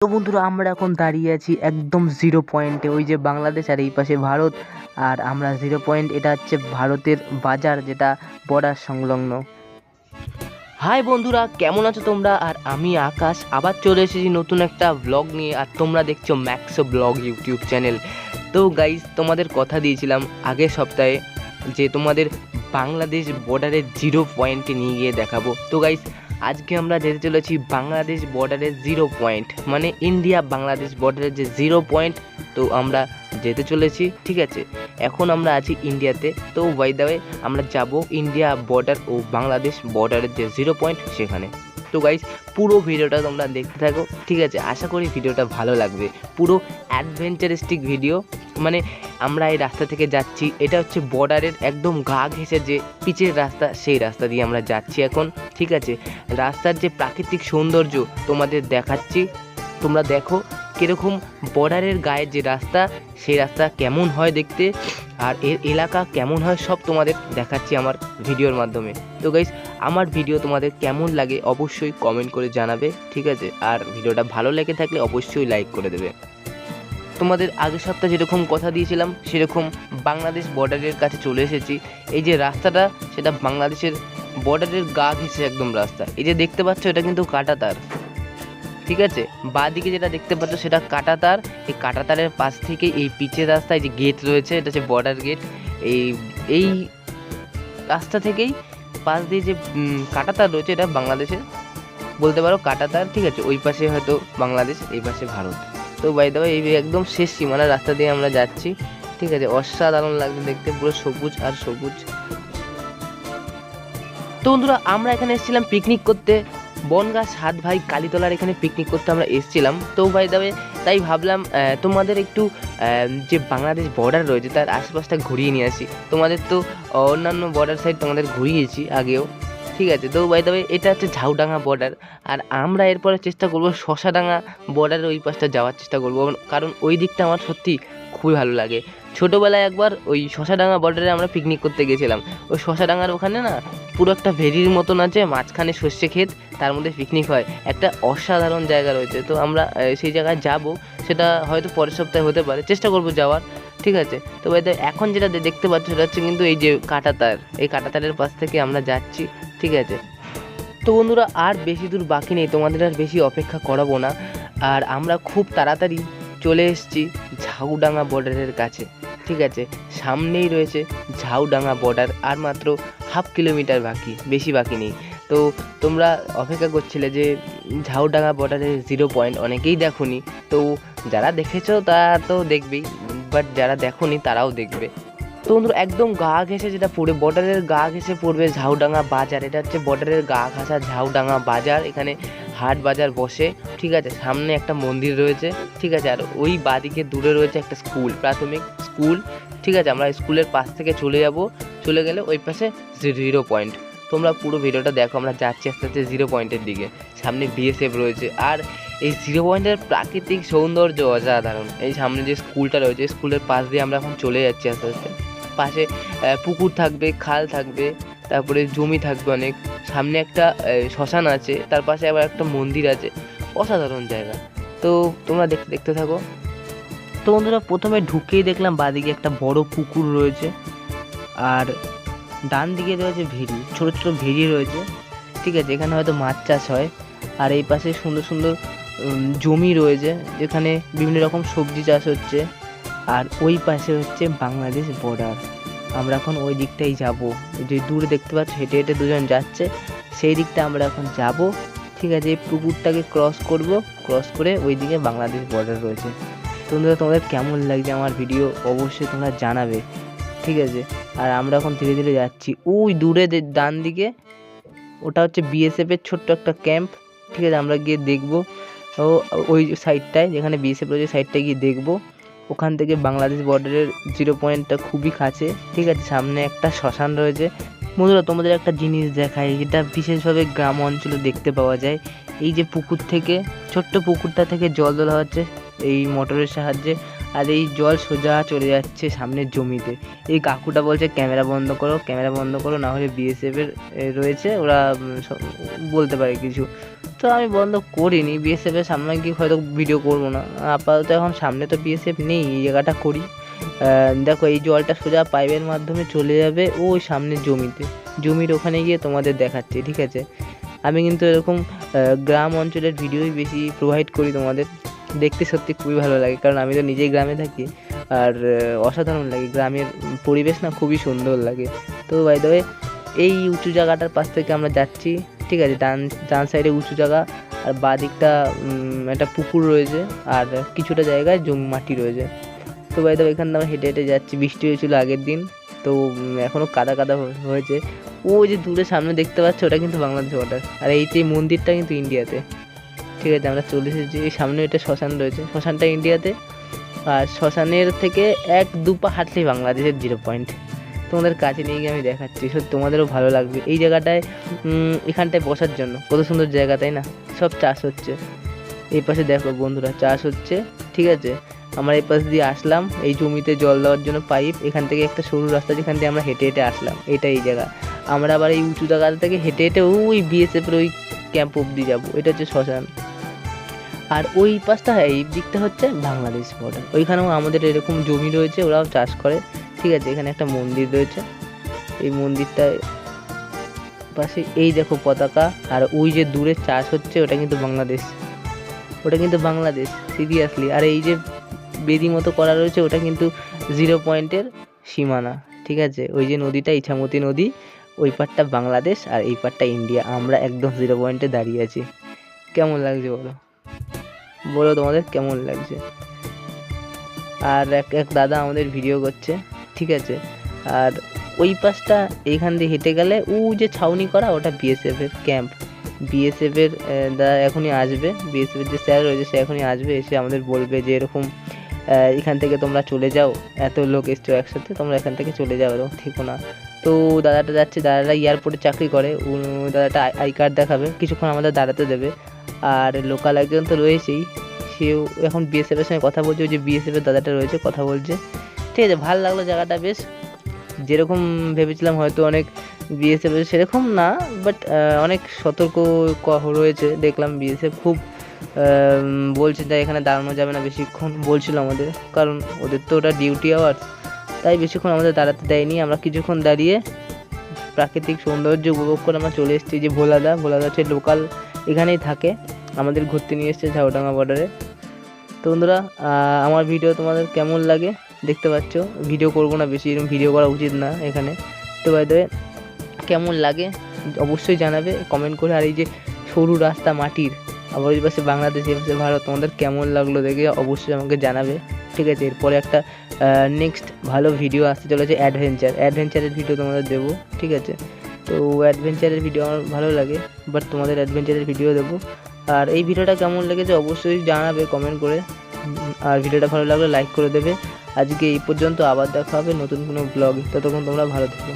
তো বন্ধুরা, আমরা এখন দাঁড়িয়ে আছি একদম জিরো পয়েন্টে ওই যে বাংলাদেশ আর এই পাশে ভারত। আর আমরা জিরো পয়েন্ট এটা হচ্ছে ভারতের বাজার, যেটা বর্ডার সংলগ্ন। হাই বন্ধুরা, কেমন আছো তোমরা? আর আমি আকাশ। আবার চলে এসেছি নতুন একটা ব্লগ নিয়ে। আর তোমরা দেখছ ম্যাক্সো ব্লগ ইউটিউব চ্যানেল তো গাইজ তোমাদের কথা দিয়েছিলাম আগের সপ্তাহে যে তোমাদের বাংলাদেশ বর্ডারের জিরো পয়েন্টে নিয়ে গিয়ে দেখাবো। তো গাইজ আজকে আমরা যেতে চলেছি বাংলাদেশ বর্ডারের জিরো পয়েন্ট মানে ইন্ডিয়া বাংলাদেশ বর্ডারের যে জিরো পয়েন্ট তো আমরা যেতে চলেছি, ঠিক আছে? এখন আমরা আছি ইন্ডিয়াতে তো বাই দ্য ওয়ে আমরা যাব ইন্ডিয়া বর্ডার ও বাংলাদেশ বর্ডারের যে জিরো পয়েন্ট সেখানে। তো গাইজ পুরো ভিডিওটা তোমরা দেখতে থাকো, ঠিক আছে? আশা করি ভিডিওটা ভালো লাগবে। পুরো অ্যাডভেঞ্চারিস্টিক ভিডিও মানে আমরা এই রাস্তা থেকে যাচ্ছি, এটা হচ্ছে বর্ডারের একদম গা ঘেঁষে যে পিচের রাস্তা, সেই রাস্তা দিয়ে আমরা যাচ্ছি এখন, ঠিক আছে? রাস্তার যে প্রাকৃতিক সৌন্দর্য তোমাদের দেখাচ্ছি, তোমরা দেখো কীরকম বর্ডারের গায়ের যে রাস্তা, সেই রাস্তা কেমন হয় দেখতে, আর এর এলাকা কেমন হয় সব তোমাদের দেখাচ্ছি আমার ভিডিওর মাধ্যমে। তো গাইস আমার ভিডিও তোমাদের কেমন লাগে অবশ্যই কমেন্ট করে জানাবে, ঠিক আছে? আর ভিডিওটা ভালো লেগে থাকলে অবশ্যই লাইক করে দেবে। তোমাদের আগের সপ্তাহে যেরকম কথা দিয়েছিলাম, সেরকম বাংলাদেশ বর্ডারের কাছে চলে এসেছি। এই যে রাস্তাটা, সেটা বাংলাদেশের বর্ডারের গা ঘেঁষে একদম রাস্তা। এই যে দেখতে পাচ্ছ, এটা কিন্তু কাটা তার। ঠিক আছে? বাঁদিকে যেটা দেখতে পাচ্ছ, সেটা কাটা তার। এই কাটা তারের পাশ থেকে এই পিচের রাস্তায় যে গেট রয়েছে, এটা হচ্ছে বর্ডার গেট এই এই রাস্তা থেকেই পাশ দিয়ে যে কাটা তার রয়েছে, এটা বাংলাদেশের। বলতে পারো কাটা তার, ঠিক আছে? ওই পাশে হয়তো বাংলাদেশ, এই পাশে ভারত। তো বাই দেওয়া এই একদম শেষ সীমানার রাস্তা দিয়ে আমরা যাচ্ছি। ঠিক আছে, অসাধারণ লাগছে দেখতে, পুরো সবুজ আর সবুজ। তো বন্ধুরা, আমরা এখানে এসেছিলাম পিকনিক করতে। বনগাছ সাত ভাই কালীতলার এখানে পিকনিক করতে আমরা এসেছিলাম। তো ভাই দাবে তাই ভাবলাম তোমাদের একটু যে বাংলাদেশ বর্ডার রয়েছে, তার আশেপাশটা ঘুরিয়ে নিয়ে আসি। তোমাদের তো, অন্যান্য বর্ডার সাইড তোমাদের ঘুরিয়েছি আগেও। ঠিক আছে, তো বাই দাবে এটা হচ্ছে ঝাউডাঙ্গা বর্ডার আর আমরা এরপরে চেষ্টা করব শশাডাঙ্গা বর্ডারের ওই পাশটা যাওয়ার চেষ্টা করব কারণ ওই দিকটা আমার সত্যি খুবই ভালো লাগে। ছোটোবেলায় একবার ওই শশাডাঙ্গা বর্ডারে আমরা পিকনিক করতে গেছিলাম ওই শশাডাঙ্গার ওখানে না পুরো একটা ভেরির মতন আছে, মাঝখানে সর্ষে ক্ষেত, তার মধ্যে পিকনিক হয়, একটা অসাধারণ জায়গা রয়েছে, তো আমরা সেই জায়গায় যাব, সেটা হয়তো পরের সপ্তাহে হতে পারে, চেষ্টা করব যাওয়ার। ঠিক আছে? তো এখন যেটা দেখতে পাচ্ছ সেটা হচ্ছে কিন্তু এই যে কাঁটাতার। এই কাঁটাতারের পাশ থেকে আমরা যাচ্ছি, ঠিক আছে? তো বন্ধুরা, আর বেশি দূর বাকি নেই। তোমাদের আর বেশি অপেক্ষা করাবো না। আর আমরা খুব তাড়াতাড়ি চলে এসেছি ঝাউডাঙ্গা বর্ডারের কাছে, ঠিক আছে? সামনেই রয়েছে ঝাউডাঙ্গা বর্ডার আর মাত্র হাফ কিলোমিটার বাকি, বেশি বাকি নেই। তো তোমরা অপেক্ষা করছিলে যে ঝাউডাঙ্গা বর্ডারের জিরো পয়েন্ট অনেকেই দেখোনি। তো যারা দেখেছ, তারা তো দেখবেই। বাট যারা দেখোনি তারাও দেখবে। তো বন্ধুরা একদম গা ঘেঁষে যেটা পড়বে বর্ডারের গা ঘেঁষে পড়বে ঝাউডাঙ্গা বাজার। এটা হচ্ছে বর্ডারের গা ঘাসা ঝাউডাঙ্গা বাজার। এখানে হাট বাজার বসে, ঠিক আছে? সামনে একটা মন্দির রয়েছে, ঠিক আছে? আর ওই বাদিকে দূরে রয়েছে একটা স্কুল, প্রাথমিক স্কুল, ঠিক আছে? আমরা স্কুলের পাশ থেকে চলে যাব। চলে গেলে ওই পাশে জিরো পয়েন্ট। তোমরা পুরো ভিডিওটা দেখো, আমরা যাচ্ছি আস্তে আস্তে জিরো পয়েন্টের দিকে। সামনে বিএসএফ রয়েছে। আর এই জিরো পয়েন্টের প্রাকৃতিক সৌন্দর্য অসাধারণ। এই সামনে যে স্কুলটা রয়েছে স্কুলের পাশ দিয়ে আমরা এখন চলে যাচ্ছি আস্তে আস্তে। পাশে পুকুর থাকবে, খাল থাকবে, তারপরে জমি থাকবে অনেক। সামনে একটা শ্মশান আছে, তার পাশে আবার একটা মন্দির আছে। অসাধারণ জায়গা। তো তোমরা দেখতে দেখতে থাকো। তো বন্ধুরা, প্রথমে ঢুকেই দেখলাম বাদিকে একটা বড় পুকুর রয়েছে। আর ডান দিকে রয়েছে ভেরি ছোট ছোট ভেরি রয়েছে। ঠিক আছে, এখানে হয়তো মাছ চাষ হয়। আর এই পাশে সুন্দর সুন্দর জমি রয়েছে, যেখানে বিভিন্ন রকম সবজি চাষ হচ্ছে, আর ওই পাশে হচ্ছে বাংলাদেশ বর্ডার আমরা এখন ওই দিকটাই যাব। যে দূরে দেখতে পাচ্ছ, হেঁটে হেঁটে দুজন যাচ্ছে, সেই দিকটা আমরা এখন যাব। ঠিক আছে, এই পুকুরটাকে ক্রস করব ক্রস করে ওই দিকে বাংলাদেশ বর্ডার রয়েছে। তোমরা তোমাদের কেমন লাগছে আমার ভিডিও অবশ্যই তোমরা জানাবে। ঠিক আছে, আর আমরা এখন ধীরে ধীরে যাচ্ছি। ওই দূরে ডান দিকে ওটা হচ্ছে বিএসএফ এর ছোট্ট একটা ক্যাম্প ঠিক আছে, আমরা গিয়ে দেখব। ও, ওই সাইডটায় যেখানে বিএসএফ রয়েছে সাইডটায় গিয়ে দেখব। ওখান থেকে বাংলাদেশ বর্ডারের জিরো পয়েন্টটা খুবই কাছে, ঠিক আছে? সামনে একটা শ্মশান রয়েছে। বন্ধুরা, তোমাদের একটা জিনিস দেখায় যেটা বিশেষভাবে গ্রাম অঞ্চলে দেখতে পাওয়া যায়। এই যে পুকুর থেকে, ছোট্ট পুকুরটা থেকে জল তোলা হচ্ছে, এই মোটরের সাহায্যে। আর এই জল সোজা চলে যাচ্ছে সামনের জমিতে। এই কাকুটা বলছে, ক্যামেরা বন্ধ করো, ক্যামেরা বন্ধ করো, না হলে বিএসএফের রয়েছে, ওরা বলতে পারে কিছু। তো আমি বন্ধ করিনি বিএসএফের সামনে গিয়ে হয়তো ভিডিও করব না। আপাতত এখন সামনে তো বিএসএফ নেই, এই জায়গাটা করি। দেখো এই জলটা সোজা পাইপের মাধ্যমে চলে যাবে ওই সামনের জমিতে। জমির ওখানে গিয়ে তোমাদের দেখাচ্ছি, ঠিক আছে? আমি কিন্তু এরকম গ্রাম অঞ্চলের ভিডিওই বেশি প্রোভাইড করি তোমাদের। দেখতে সত্যি খুবই ভালো লাগে, কারণ আমি তো নিজেই গ্রামে থাকি, আর অসাধারণ লাগে। গ্রামের পরিবেশ না খুবই সুন্দর লাগে। তো বাই এই উঁচু জায়গাটার পাশ থেকে আমরা যাচ্ছি, ঠিক আছে? ডান ডান সাইডে উঁচু জায়গা, আর বাঁ দিকটা একটা পুকুর রয়েছে, আর কিছুটা জায়গায় জমি মাটি রয়েছে। তো বাই দ্য এখান থেকে আমরা হেঁটে হেঁটে যাচ্ছি। বৃষ্টি হয়েছিল আগের দিন, তো এখনও কাদা কাদা হয়েছে। ও যে দূরে সামনে দেখতে পাচ্ছ, ওটা কিন্তু বাংলাদেশ বর্ডার আর এই যে মন্দিরটা কিন্তু ইন্ডিয়াতে ঠিক আছে, আমরা চলে এসেছি। সামনে একটা শ্মশান রয়েছে। শ্মশানটা ইন্ডিয়াতে। আর শ্মশানের থেকে এক দু পা হাঁটলেই বাংলাদেশের জিরো পয়েন্ট তোমাদের কাছে নিয়ে গিয়ে আমি দেখাচ্ছি। সত্যি, তোমাদেরও ভালো লাগবে। এই জায়গাটায় এখানটায় বসার জন্য। কত সুন্দর জায়গা, তাই না? সব চাষ হচ্ছে। এই পাশে দেখো বন্ধুরা, চাষ হচ্ছে। ঠিক আছে, আমরা এই পাশ দিয়ে আসলাম। এই জমিতে জল দেওয়ার জন্য পাইপ। এখান থেকে একটা সরু রাস্তা যেখান দিয়ে আমরা হেঁটে হেঁটে আসলাম। এটা এই জায়গা। আমরা আবার এই উঁচু জায়গা থেকে হেঁটে হেঁটে ওই বিএসএফের ওই ক্যাম্প অব্দি যাব। এটা হচ্ছে শ্মশান। আর ওই পাশটা হ্যাঁ, এই দিকটা হচ্ছে বাংলাদেশ বর্ডার ওইখানেও আমাদের এরকম জমি রয়েছে ওরাও চাষ করে। ঠিক আছে এখানে একটা মন্দির রয়েছে। এই মন্দিরটায় পাশে এই দেখো পতাকা আর ওই যে দূরে চাষ হচ্ছে ওটা কিন্তু বাংলাদেশ। ওটা কিন্তু বাংলাদেশ সিরিয়াসলি আর এই যে বেদি মতো করা রয়েছে ওটা কিন্তু জিরো পয়েন্টের সীমানা। ঠিক আছে ওই যে নদীটা ইছামতি নদী ওই পারটা বাংলাদেশ আর এই পারটা ইন্ডিয়া। আমরা একদম জিরো পয়েন্টে দাঁড়িয়ে আছি। কেমন লাগছে বলো? বলো তোমাদের কেমন লাগছে? আর এক এক দাদা আমাদের ভিডিও করছে, ঠিক আছে? আর ওই পাশটা এইখান দিয়ে হেঁটে গেলে ও যে ছাউনি করা, ওটা বিএসএফ এর ক্যাম্প বিএসএফ এর দাদা এখনই আসবে। বিএসএফ এর যে স্যার রয়েছে, সে এখনই আসবে, এসে আমাদের বলবে যে এরকম এখান থেকে তোমরা চলে যাও। এত লোক এসছো একসাথে, তোমরা এখান থেকে চলে যাও, এরকম ঠিকও না। তো দাদাটা যাচ্ছে, দাদাটা এয়ারপোর্টে চাকরি করে, উ- দাদাটা আই কার্ড দেখাবে, কিছুক্ষণ আমাদের দাঁড়াতে দেবে। আর লোকাল একজন তো রয়েছেই। সেও এখন বিএসএফের সঙ্গে কথা বলছে, ওই যে বিএসএফ এর দাদাটা রয়েছে, কথা বলছে। ঠিক আছে, ভালো লাগল জায়গাটা বেশ। যেরকম ভেবেছিলাম হয়তো অনেক বিএসএফ সেরকম না বাট অনেক সতর্ক রয়েছে, দেখলাম বিএসএফ খুব বলছে যে এখানে দাঁড়ানো যাবে না বেশিক্ষণ, বলছিল আমাদের, কারণ ওদের তো ওটা ডিউটি আওয়ার্স তাই বেশিক্ষণ আমাদের দাঁড়াতে দেয়নি, আমরা কিছুক্ষণ দাঁড়িয়ে প্রাকৃতিক সৌন্দর্য উপভোগ করে আমরা চলে এসেছি যে ভোলাদা ভোলাদা হচ্ছে লোকাল এখানেই থাকে। আমাদের ঘুরতে নিয়ে এসেছে ঝাউডাঙ্গা বর্ডারে তো বন্ধুরা আমার ভিডিও তোমাদের কেমন লাগে দেখতে পাচ্ছ? ভিডিও করব না বেশি এরকম ভিডিও করা উচিত না এখানে। তো বাই কেমন লাগে অবশ্যই জানাবে কমেন্ট করে। আর এই যে সরু রাস্তা মাটির, আবার ওই পাশে বাংলাদেশ, এই পাশে ভারত, তোমাদের কেমন লাগল দেখে অবশ্যই আমাকে জানাবে। ঠিক আছে, এরপরে একটা নেক্সট ভালো ভিডিও আসতে চলেছে অ্যাডভেঞ্চার অ্যাডভেঞ্চারের ভিডিও তোমাদের দেবো, ঠিক আছে? তো অ্যাডভেঞ্চারের ভিডিও আমার ভালো লাগে বাট তোমাদের অ্যাডভেঞ্চারের ভিডিও দেবো আর এই ভিডিওটা কেমন লেগেছে অবশ্যই জানাবে কমেন্ট করে। আর ভিডিওটা ভালো লাগলে লাইক করে দেবে। আজকে এই পর্যন্ত আবার দেখা হবে নতুন কোনো ব্লগ ততক্ষণ তোমরা ভালো থেকো।